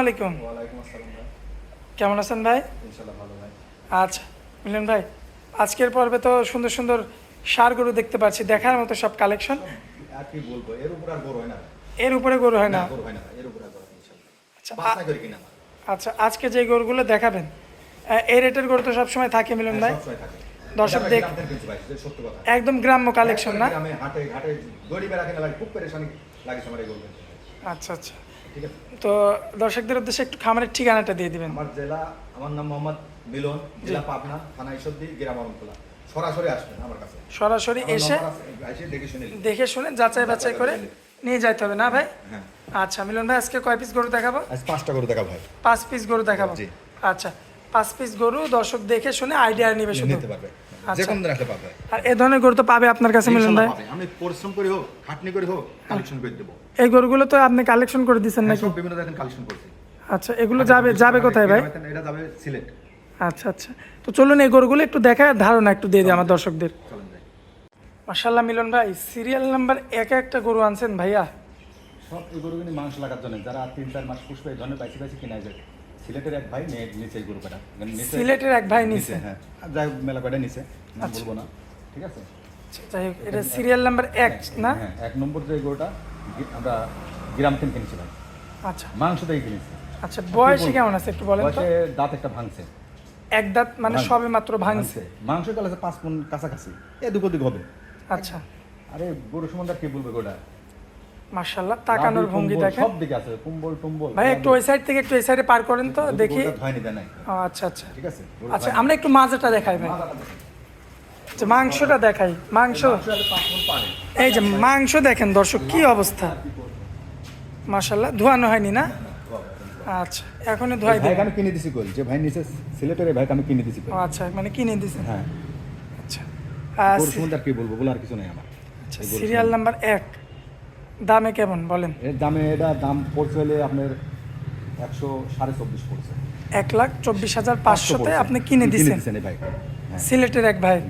আলাইকুম। কেমন আছেন ভাই? আচ্ছা মিলন ভাই আজকের পর্বে তো সুন্দর সুন্দর সার গরু দেখতে পাচ্ছি দেখার মতো সব কালেকশন আর কি বলব এর উপর আর বড় হয় না এর উপরে গরু হয় না? হয় এর উপর হয় আচ্ছা আচ্ছা আজকে যে গরুগুলো দেখাবেন এই রেটের গরু তো সবসময় থাকে মিলন ভাই? দর্শক দেখ- একদম গ্রাম্য কালেকশন না। আচ্ছা আচ্ছা। তো দর্শকদের উদ্দেশ্যে একটু খামারের ঠিকানাটা দিয়ে দিবেন। আমার জেলা আমার নাম মোহাম্মদ মিলন জেলা পাবনা থানা ঈশ্বরদী গ্রাম অরমতলা সরাসরি আসবেন আমার কাছে। সরাসরি এসে দেখে শুনে দেখে শুনে যাচাই বাছাই করে নিয়ে যাইতে হবে না ভাই? হ্যাঁ। আচ্ছা মিলন ভাই আজকে কয় পিস গরু দেখাবো? আজ পাঁচটা গরু দেখাবো ভাই। পাঁচ পিস গরু দেখাবো। জি। আচ্ছা পাঁচ পিস গরু দর্শক দেখে শুনে আইডিয়া নেবে শুধু। নিতে পারবে। আচ্ছা। যে কোনো দিন আসলে পাবে। আর এ ধরনের গরু তো পাবে আপনার কাছে মিলন ভাই? আমি পরিশ্রম করি হোক খাটনি করি হোক কালেকশন করে দেবো। এই গরুগুলো তো আপনি কালেকশন করে দিচ্ছেন হ্যাঁ, নাকি? সব বিভিন্ন দেখেন কালেকশন করছি। আচ্ছা এগুলো যাবে যাবে কোথায় ভাই? এটা যাবে সিলেট। আচ্ছা আচ্ছা। তো চলুন এই গরুগুলো একটু দেখায় ধারণা একটু দিয়ে দিই আমার দর্শকদের। চলেন মিলন ভাই সিরিয়াল নাম্বার এক একটা গরু আনছেন ভাইয়া। সব এই গরুগুলি মাংস লাগার জন্য। যারা তিন চার মাস পুষ্প এই ধরনের বাইসি বাইসি কিনা যায় সিলেটের এক ভাই নিচে গরু কাটা সিলেটের এক ভাই নিছে হ্যাঁ। যাই মেলা কয়টা নিচে? আচ্ছা। বলব না। ঠিক আছে? আচ্ছা, যাই হোক এটা সিরিয়াল নাম্বার এক না? হ্যাঁ এক নম্বর যে গরুটা আমরা গ্রাম থেকে কিনেছি ভাই। আচ্ছা। মাংস থেকে কিনেছি। আচ্ছা বয়সে কেমন আছে একটু বলেন তো? দাঁত একটা ভাঙছে। এক দাঁত মানে সবে মাত্র ভাঙছে। মাংস কাল আছে পাঁচ মন কাছাকাছি। এ দুপো দিক হবে। আচ্ছা। আরে গরু সম্বন্ধে কি বলবে গোটা মার্শাল্লাহ তাকানোর ভঙ্গি দেখেন। সব দিকে আছে কুম্বল টুম্বল ভাই একটু ওই সাইড থেকে একটু এই সাইডে পার করেন তো দেখি। আচ্ছা আচ্ছা। ঠিক আছে আচ্ছা আমরা একটু মাজাটা দেখাই ভাই। দেখেন। আচ্ছা, মাংসটা দেখাই মাংস। এই যে মাংস দেখেন দর্শক কি অবস্থা? মাশাল্লাহ ধোয়ানো হয়নি না? আচ্ছা এখনই ধোয়াই দেবেন আমি কিনে দিছি গোল যে ভাই নিচে সিলেটের ভাইকে আমি কিনে দিছি আচ্ছা মানে কিনে দিয়েছেন হ্যাঁ। আচ্ছা। আর কি বলব বলে আর কিছু নেই আমার। আচ্ছা সিরিয়াল নাম্বার এক। দামে কেমন বলেন? এর দামে এটা দাম পড়ছে হলে আপনার একশো সাড়ে চব্বিশ পড়ছে। এক লাখ চব্বিশ হাজার পাঁচশোতে আপনি কিনে দিচ্ছেন এই হ্যাঁ। সিলেটের এক ভাই।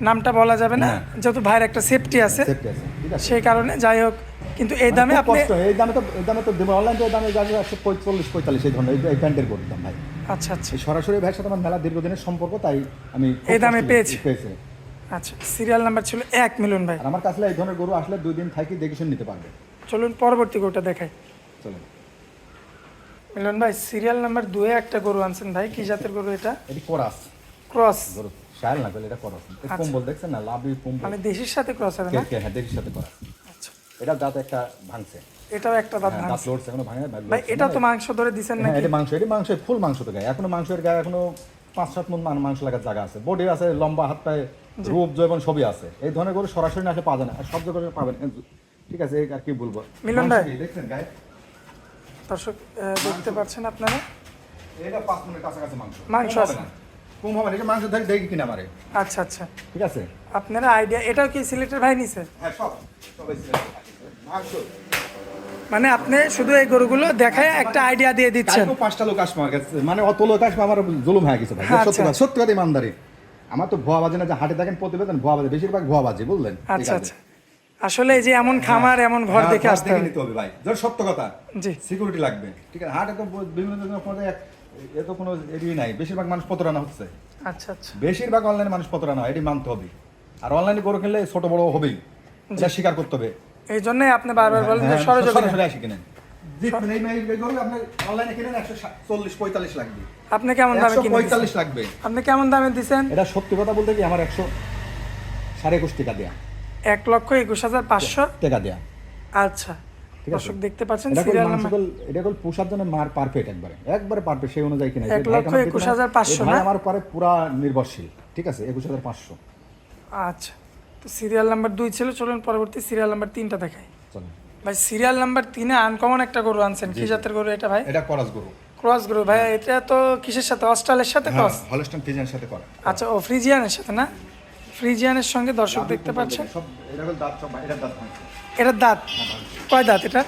নামটা বলা যাবে না? হ্যাঁ। যেহেতু ভাইয়ের একটা সেফটি আছে। সেফটি আছে। ঠিক আছে। সেই কারণে যাই হোক কিন্তু এই দামে খুব আপনি এই দামে তো এই দামে তো দেবো। অনলাইন তো এই দামে যাবে একশো পঁয়তাল্লিশ পঁয়তাল্লিশ এই ধরনের। এই- প্যান্টের গরুর দাম ভাই। আচ্ছা আচ্ছা। সরাসরি ভাইয়ের সাথে আমার মেলা দীর্ঘদিনের সম্পর্ক তাই আমি এই দামে পেয়েছি। পেয়েছে। আচ্ছা সিরিয়াল নাম্বার ছিল এক মিলন ভাই। আমার কাছে এই ধরনের গরু আসলে দুই দিন থাকি দেখে শুনে নিতে পারবে। চলুন পরবর্তী গরুটা দেখাই। চলুন। মিলন ভাই সিরিয়াল নাম্বার দুয়ে একটা গরু আনছেন ভাই কি জাতের গরু এটা? এটি করাস। ক্রস। গরু শায়াল না করলে এটা করাস। আচ্ছা। কম্বল দেখছেন না লাভি কম্বল। মানে দেশির সাথে ক্রস হবে না? হ্যাঁ সাথে করাস। আচ্ছা। এটা দাঁত একটা ভাঙছে। এটাও একটা দাঁত হ্যাঁ, দাঁত লড়ছে এখনও ভাঙে নাই, ভাই এটা তো মাংস ধরে দিছেন হ্যাঁ নাকি? এটা মাংস এটা মাংস ফুল মাংস তো গায়ে। এখনও মাংসের গায়ে এখনও পাঁচ সাত মন মান- মাংস লাগার জায়গা আছে। বডি আছে লম্বা হাত পায়ে রূপ জয়বন সবই আছে। এই ধরনের গরু সরাসরি না আসলে পাওয়া যায় না। সব জায়গায় পাবেন। ঠিক আছে এই আর কি বলব? মিলন ভাই। দেখছেন গায়ে? দর্শক দেখতে পাচ্ছেন আপনারা? এটা পাঁচ মনের কাছাকাছি মাংস। মাংস আছে। কম হবে এটা মাংস দেখে দেখি কিনা মারে। আচ্ছা আচ্ছা। ঠিক আছে? আপনারা আইডিয়া এটাও কি সিলেটের ভাই নিছে? হ্যাঁ সব। সবাই মাংস। মানে আপনি শুধু এই গরুগুলো দেখায় একটা আইডিয়া দিয়ে দিচ্ছেন। পাঁচটা লোক আসবে আমার কাছে। মানে অত লোক আসবে আমার জুলুম হয়ে গেছে ভাই। আচ্ছা। সত্যি কথা সত্যি কথা ইমানদারি। আমার তো ভুয়া বাজে না যে হাটে দেখেন প্রতিবেদন ভুয়া বাজে। বেশিরভাগ ভুয়া বাজে বুঝলেন? ঠিক আচ্ছা আচ্ছা। আসলে এই যে এমন খামার এমন ঘর হ্যাঁ, দেখে আসতে হবে নিতে হবে ভাই। ধর সত্য কথা জি। সিকিউরিটি লাগবে। ঠিক আছে হাটে তো বিভিন্ন ধরনের এ তো কোনো এরিয়ে নাই। বেশিরভাগ মানুষ প্রতারণা হচ্ছে। আচ্ছা আচ্ছা। বেশিরভাগ অনলাইনে মানুষ প্রতারণা হয় এটি মানতে হবে। আর অনলাইনে গরু কিনলে ছোট বড় হবেই। এটা স্বীকার করতে হবে। এই জন্যই আপনি বারবার বলেন যে হ্যাঁ, সরাসরি আসি কিনেন। আপনি অনলাইনে কিনেন একশো চল্লিশ পঁয়তাল্লিশ লাগবে। আপনি কেমন দামে? পঁয়তাল্লিশ লাগবে। আপনি কেমন দামে দিছেন? এটা সত্যি কথা বলতে কি আমার একশো সাড়ে একুশ টাকা দেয়া। এক লক্ষ একুশ হাজার পাঁচশো? টাকা দেয়া। আচ্ছা। দর্শক দেখতে পাচ্ছেন এটা কল সিরিয়াল নাম্বার এটা কল পোষার জন্য মার পারফেক্ট একবারে। একবারে পারফেক্ট সেই অনুযায়ী কিনা। এক লক্ষ একুশ হাজার পাঁচশো? আমার পরে পুরা নির্ভরশীল। ঠিক আছে? একুশ হাজার পাঁচশো। আচ্ছা। তো সিরিয়াল নাম্বার দুই ছিল চলুন পরবর্তী সিরিয়াল নাম্বার তিনটা দেখাই। ভাই সিরিয়াল নাম্বার তিনে আনকমন একটা গরু আনছেন। কি জাতের গরু এটা ভাই? এটা করাস গরু। ক্রস গরু। ভাই এটা তো কিসের সাথে? অস্ট্রালের সাথে হ্যাঁ ক্রস? হলস্টন ফ্রিজিয়ান সাথে করা। আচ্ছা ও ফ্রিজিয়ানের সাথে না? ফ্রিজিয়ানের সঙ্গে দর্শক দেখতে পাচ্ছেন? এটা হল দাঁত এটার দাঁত কয় দাঁত এটা?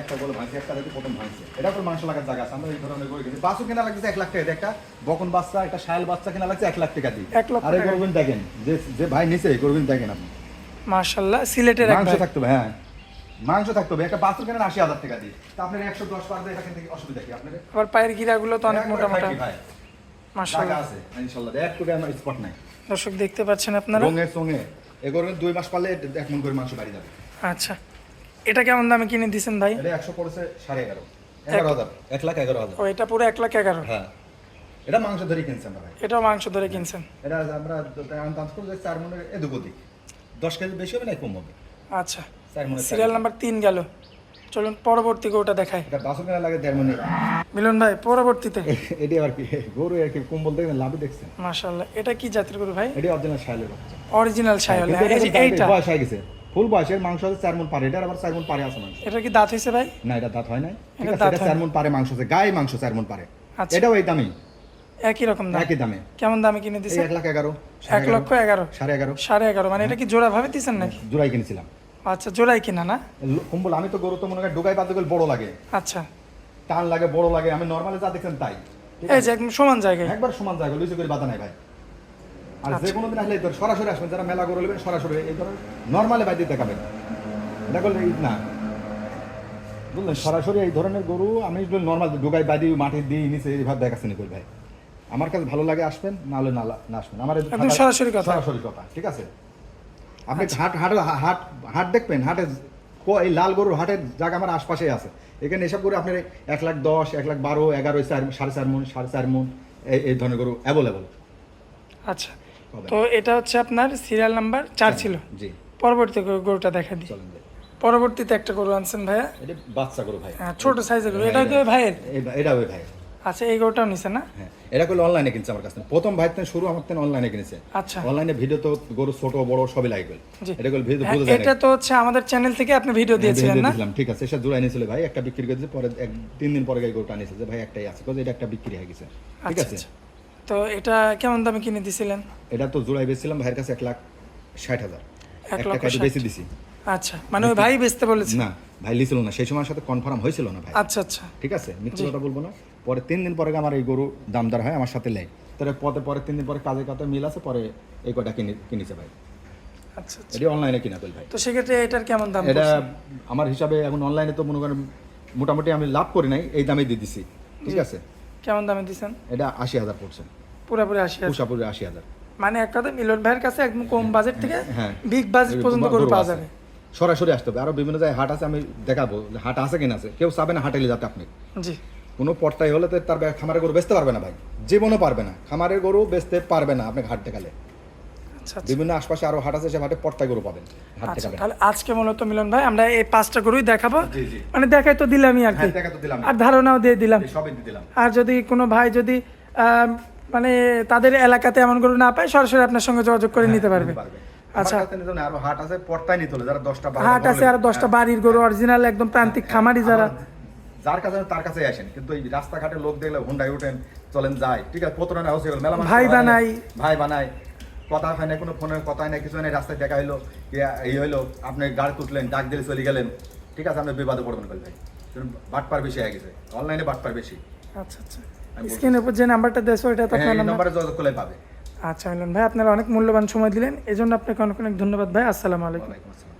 একটা বলে ভাঙছে একটা দেখি প্রথম ভাঙছে। এটা করে মাংস লাগার জায়গা আছে আমরা এই ধরনের গরু কিনি বাসও কেনা লাগছে এক লাখ টাকা একটা বকন বাচ্চা একটা শায়াল বাচ্চা কেনা লাগছে এক লাখ টাকা দিয়ে। আর এই টাকা। দেখেন যে যে ভাই নিচে গরুগুলো দেখেন আপনি। মার্শাল্লাহ সিলেটের মাংস থাকতে হবে হ্যাঁ। মাংস থাকতে হবে একটা বাছুর কেনেন আশি হাজার টাকা দিয়ে। তা আপনার একশো দশ পার এটা কিন্তু অসুবিধা কি আপনার আবার পায়ের গিরাগুলো তো অনেক মোটা মোটা আছে ইনশাল্লাহ এক কোটি আমার স্পট নাই। দর্শক দেখতে পাচ্ছেন আপনারা? সঙ্গে দুই মাস পারলে এক মন করে মাংস বাড়ি যাবে। আচ্ছা। এটা কেমন দামে কিনে দিছেন ভাই? এটা একশো পড়েছে সাড়ে এগারো। এগারো হাজার। এক লাখ এগারো হাজার। ও এটা পুরো এক লাখ এগারো? হ্যাঁ। এটা মাংস ধরে কিনছি আমরা ভাই? এটাও মাংস ধরে কিনছেন? এটা আমরা দাম করে যাই চার মনের এদিক ওদিক দশ কেজি বেশি হবে না কম হবে। আচ্ছা। সিরিয়াল নাম্বার তিন গেল। চলুন পরবর্তী গরুটা দেখাই। এটা বাসন কেনা লাগে দেড় মনে মিলন ভাই পরবর্তীতে। এটি আর কি? গরু আর কি কম্বল দেখবেন লাভই দেখছেন। মাশাল্লাহ এটা কি জাতের গরু ভাই? এটি অরিজিনাল শাইলের অরিজিনাল এটা এইটা। বয়স হয়ে গেছে। ফুল বয়সের মাংস আছে চার মন পারে। এটা আবার চার মন পারে আছে মাংস। এটা কি দাঁত হয়েছে ভাই? না এটা দাঁত হয় নাই। ঠিক এটা আছে এটা চার মন পারে মাংস আছে গায়ে মাংস চার মন পারে। আচ্ছা। এটাও এই দামই। একই রকম দাম। একই দামে। কেমন দামে কিনে দিছেন এক লাখ এগারো এক লক্ষ এগারো। সাড়ে এগারো। সাড়ে এগারো। মানে এটা কি জোড়া ভাবে দিছেন নাকি? জোড়াই কিনেছিলাম। আচ্ছা জোড়াই কিনা না? কম্বল আমি তো গরু তো মনে হয় ডোকাই বাদ বড় লাগে। আচ্ছা। টান লাগে বড় লাগে। আমি নর্মালি যা দেখছেন তাই। এই যে একদম সমান জায়গায়। একবার সমান জায়গা লুচি করে বাধা নাই ভাই। আর আচ্ছা। যে কোনো দিন আসলে সরাসরি আসবেন যারা মেলা করে নেবেন সরাসরি এই ধর নর্মালি বাইরে দেখাবেন। এটা করলে এই না। বুঝলেন? সরাসরি এই ধরনের গরু আমি নর্মাল ডুগাই বাদি মাটি দিয়ে নিচে এইভাবে দেখাচ্ছি কই ভাই। আমার কাছে ভালো লাগে আসবেন না হলে না আসবেন। আমার সরাসরি কথা। সরাসরি কথা ঠিক আছে? আপনি হাট হাট হাট হাট দেখবেন হাটে এই লাল গরুর হাটের জায়গা আমার আশপাশেই আছে। এখানে এসব করে আপনার এক লাখ দশ এক লাখ বারো এগারো চার সাড়ে চার মন সাড়ে চার মন এই এই ধরনের গরু অ্যাভেলেবল আচ্ছা। তো এটা হচ্ছে আপনার সিরিয়াল নাম্বার চার ছিল। জি। পরবর্তী গরুটা দেখা দিই। চলেন পরবর্তীতে একটা গরু আনছেন ভাইয়া। এটা বাচ্চা গরু ভাই। হ্যাঁ, ছোট সাইজের গরু। এটা তো ভাইয়ের এটা ওই ভাই। আচ্ছা এই গরুটাও নিছে না? হ্যাঁ এটা করলে অনলাইনে কিনছে আমার কাছে প্রথম ভাই থেকে শুরু আমার থেকে অনলাইনে কিনেছে। আচ্ছা। অনলাইনে ভিডিও তো গরু ছোট বড় সবই লাগে গেল এটা করলে ভিডিও হ্যাঁ, বুঝে এটা তো হচ্ছে আমাদের চ্যানেল থেকে আপনি ভিডিও দিয়েছিলেন না? দিয়েছিলাম ঠিক আছে। সে জোড়াই নিয়েছিল ভাই একটা বিক্রি করে দিয়েছে, পরে এক তিন দিন পরে গরুটা নিয়েছে যে ভাই একটাই আছে। because এটা একটা বিক্রি হয়ে গেছে। ঠিক আচ্ছা আছে? আচ্ছা। তো এটা কেমন দামে কিনে দিছিলেন? এটা তো জোড়াই বেচছিলাম ভাইয়ের কাছে এক লাখ ষাট হাজার। এক লক্ষ বেশি দিছি। আচ্ছা মানে ওই ভাই বেচতে বলেছে? না ভাই লিছিল না সেই সময়ের সাথে কনফার্ম হয়েছিল না ভাই। আচ্ছা আচ্ছা। ঠিক আছে? মিথ্যে কথা বলব না। পরে তিন দিন পরে আমার এই গরু দামদার হয় আমার সাথে লেয় তাহলে পরে পরে তিন দিন পরে কাজে কাজে মিল আছে পরে এই কটা কিনে কিনেছে ভাই। আচ্ছা আচ্ছা। এটি অনলাইনে কিনা করি ভাই। তো সেক্ষেত্রে এটার কেমন দাম এটা আমার হিসাবে এখন অনলাইনে তো মনে করেন মোটামুটি আমি লাভ করি নাই এই দামে দিয়ে দিছি। ঠিক আছে? কেমন দামে দিছেন? এটা আশি হাজার পড়ছে। পুরোপুরি আশি হাজার। পুষাপুরি আশি হাজার। মানে এক কথা মিলন ভাইয়ের কাছে একদম কম বাজেট থেকে হ্যাঁ। বিগ বাজেট পর্যন্ত গরু পাওয়া যাবে। সরাসরি আসতে হবে। আরও বিভিন্ন জায়গায় হাট আছে আমি দেখাবো হাট আছে কিনা আছে। কেউ চাবে না হাটেলে যাতে আপনি। জি। কোনো পর্তায় হলে তো তার খামারের গরু বেচতে পারবে না ভাই। জীবনও পারবে না। খামারের গরু বেচতে পারবে না আপনি হাট দেখালে। বিভিন্ন আশপাশে আরও হাট আছে সে হাটে পর্তায় গরু পাবেন আচ্ছা তাহলে আজকে মূলত মিলন ভাই আমরা এই পাঁচটা গরুই দেখাবো। মানে দেখাই তো দিলামই আর কি। হ্যাঁ আর ধারণাও দিয়ে দিলাম। আর যদি কোনো ভাই যদি মানে তাদের এলাকাতে এমন গরু না পায় সরাসরি আপনার সঙ্গে যোগাযোগ করে নিতে পারবে। আচ্ছা। আচ্ছা। আরও হাট আছে পর্তায় নিতে হলে যারা দশটা হাট আছে আর দশটা বাড়ির গরু অরিজিনাল একদম প্রান্তিক খামারি যারা। যার কাছে তার কাছে আসেন। কিন্তু এই রাস্তাঘাটে লোক দেখলে চলেন ঠিক আছে মেলা ভাই হয় বানাই। ভাই বানাই কথা হয় না কোনো ফোনের কথা হয় না কিছু হয় না রাস্তায় দেখা হইল এই হইল আপনি গাড়ি তুললেন ডাক দিলে চলে গেলেন। ঠিক আছে আপনি বিবাদে পড়বেন বল ভাই। কারণ বাটপার বেশি হয়ে গেছে অনলাইনে বাটপার বেশি। আচ্ছা আচ্ছা। স্ক্রিনের উপর যে নাম্বারটা দেশো এটা তো হ্যাঁ আপনার এই যোগাযোগ করলে পাবে। আচ্ছা ভাই আপনারা অনেক মূল্যবান সময় দিলেন এই জন্য আপনাকে অনেক অনেক ধন্যবাদ ভাই আসসালামু আলাইকুম। ওয়ালাইকুম আসসালাম।